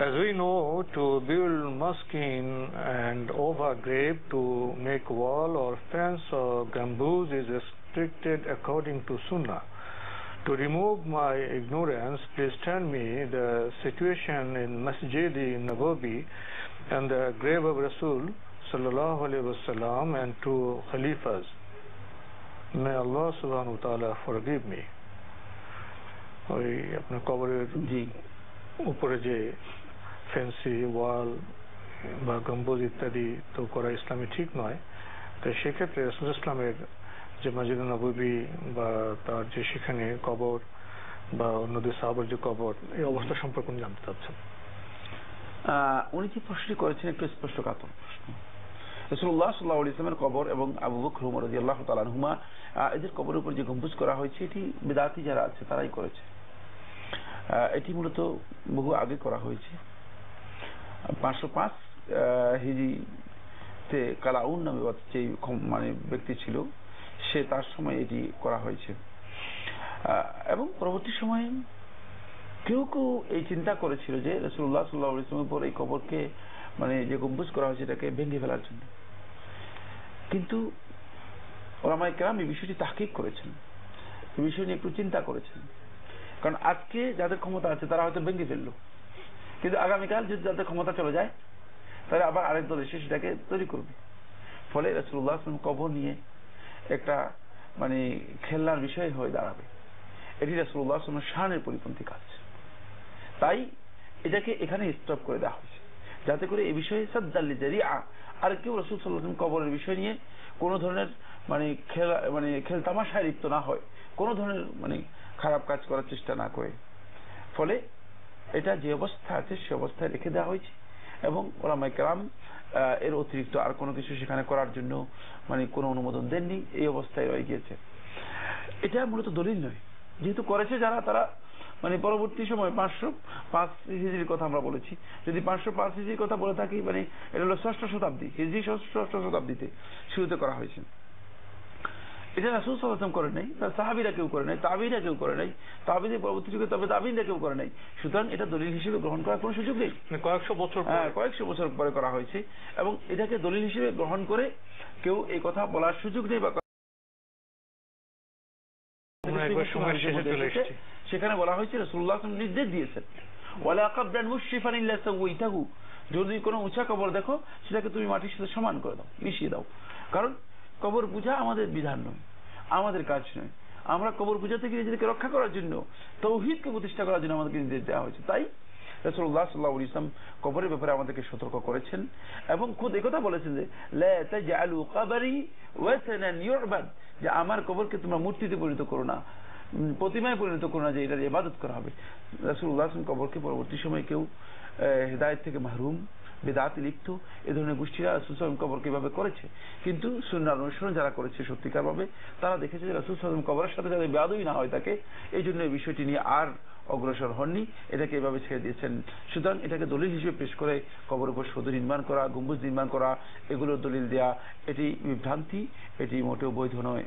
As we know, to build maskin and over grave to make wall or fence or gambooz is restricted according to Sunnah. To remove my ignorance, please tell me the situation in Masjid Nabawi and the grave of Rasul sallallahu alaihi wasallam and two Khalifas. May Allah subhanahu wa ta'ala forgive me. ওই আপনার কবরের জি উপরে যে fancy, ওয়াল বা গম্বুজ ইত্যাদি তো করা ইসলামী ঠিক নয়। তো সেক্ষেত্রে রসুল ইসলামের যে মসজিদ নবী বা তার যে সেখানে কবর বা অন্যদের সাহাবার যে কবর, এই অবস্থা সম্পর্কে উনি জানতে চাচ্ছেন। উনি যে প্রশ্নটি করেছেন একটু স্পষ্টকাতর প্রশ্ন? রসুল্লাহ সাল্লাহ ইসলামের কবর এবং আবু বকর উমর রাজি আল্লাহ তালানহুমা এদের কবরের উপর যে গম্বুজ করা হয়েছে, এটি বেদাতি যারা আছে তারাই করেছে। এটি মূলত বহু আগে করা হয়েছে। পাঁচশো পাঁচ হিজিতে কালাউন নামে যে মানে ব্যক্তি ছিল, সে তার সময় এটি করা হয়েছে। এবং পরবর্তী সময়ে কেউ কেউ এই চিন্তা করেছিল যে রসুল্লাহ সাল্লাহ ইসলামের উপর এই কবরকে মানে যে গম্বুজ করা হয়েছে এটাকে ভেঙে ফেলার জন্য। কিন্তু ওলামাই কেরাম এই বিষয়টি তাহকিক করেছেন। এই বিষয় নিয়ে একটু চিন্তা করেছেন। কারণ আজকে যাদের ক্ষমতা আছে তারা হয়তো ভেঙে ফেলল। কিন্তু আগামীকাল যদি যাদের ক্ষমতা চলে যায়, তাহলে আবার আরেক দল এসে সেটাকে তৈরি করবে। ফলে রসুল্লাহ আসলাম কবর নিয়ে একটা মানে খেলনার বিষয় হয়ে দাঁড়াবে। এটি রসুল্লাহ আসলামের শানের পরিপন্থী কাজ। তাই এটাকে এখানে স্টপ করে দেওয়া হয়েছে। যাতে করে এই বিষয়ে সাদ্দাল্লি জারি আর কেউ রসুল সাল্লাহ কবরের বিষয় নিয়ে কোনো ধরনের মানে খেলা মানে খেল তামাশায় লিপ্ত না হয়। কোনো ধরনের মানে খারাপ কাজ করার চেষ্টা না করে। ফলে এটা যে অবস্থা আছে, সে অবস্থায় রেখে দেওয়া হয়েছে। এবং ওলামাই কেরাম এর অতিরিক্ত আর কোনো কিছু সেখানে করার জন্য মানে কোনো অনুমোদন দেননি, এই অবস্থায় রয়ে গিয়েছে। এটা মূলত দলিল নয়। যেহেতু করেছে যারা, তারা মানে পরবর্তী সময় পাঁচশো পাঁচ হিজড়ির কথা আমরা বলেছি। যদি পাঁচশো পাঁচ হিজড়ির কথা বলে থাকি মানে এটা হলো ষষ্ঠ শতাব্দী। হিজড়ি ষষ্ঠ শতাব্দীতে শুরুতে করা হয়েছে। এটা রাসুল সাল্লাম করে নাই তার সাহাবিরা কেউ করে নাই তাবিরা কেউ করে নাই তাবিদের পরবর্তী যুগে তবে তাবিনরা কেউ করে নাই। সুতরাং এটা দলিল হিসেবে গ্রহণ করার কোনো সুযোগ নেই। মানে কয়েকশো বছর হ্যাঁ কয়েকশো বছর পরে করা হয়েছে এবং এটাকে দলিল হিসেবে গ্রহণ করে কেউ এই কথা বলার সুযোগ নেই বা সেখানে বলা হয়েছে রসুল্লাহ নির্দেশ দিয়েছেন। ওয়ালা কাবরান মুশরিফান ইল্লা যদি কোনো উঁচা কবর দেখো সেটাকে তুমি মাটির সাথে সমান করে দাও মিশিয়ে দাও। কারণ কবর পূজা আমাদের বিধান নয়, আমাদের কাজ নয়। আমরা কবর পূজা থেকে নিজেদেরকে রক্ষা করার জন্য, তৌহিদকে প্রতিষ্ঠা করার জন্য আমাদেরকে নির্দেশ দেওয়া হয়েছে। তাই রসুল্লাহ সাল্লাহ ইসলাম কবরের ব্যাপারে আমাদেরকে সতর্ক করেছেন এবং খুদ একথা বলেছেন যে আমার কবরকে তোমরা মূর্তিতে পরিণত করো না প্রতিমায় পরিণত করো না যে এটার ইবাদত করা হবে। সাল্লাল্লাহু কবরকে পরবর্তী সময় কেউ হৃদায়ত থেকে মাহরুম বেদাত লিপ্ত, এ ধরনের গোষ্ঠীরা রাসুল সাল্লাম কবরকে এভাবে করেছে? কিন্তু সুন্নার অনুসরণ যারা করেছে সত্যিকার ভাবে, তারা দেখেছে যে রাসুল সাল্লাম কবরের সাথে যাতে বেয়াদই না হয় তাকে, এই জন্য এই বিষয়টি নিয়ে আর অগ্রসর হননি। এটাকে এভাবে ছেড়ে দিয়েছেন। সুতরাং এটাকে দলিল হিসেবে পেশ করে কবর উপর সদু নির্মাণ করা, গম্বুজ নির্মাণ করা, এগুলোর দলিল দেয়া, এটি বিভ্রান্তি, এটি মোটেও বৈধ নয়।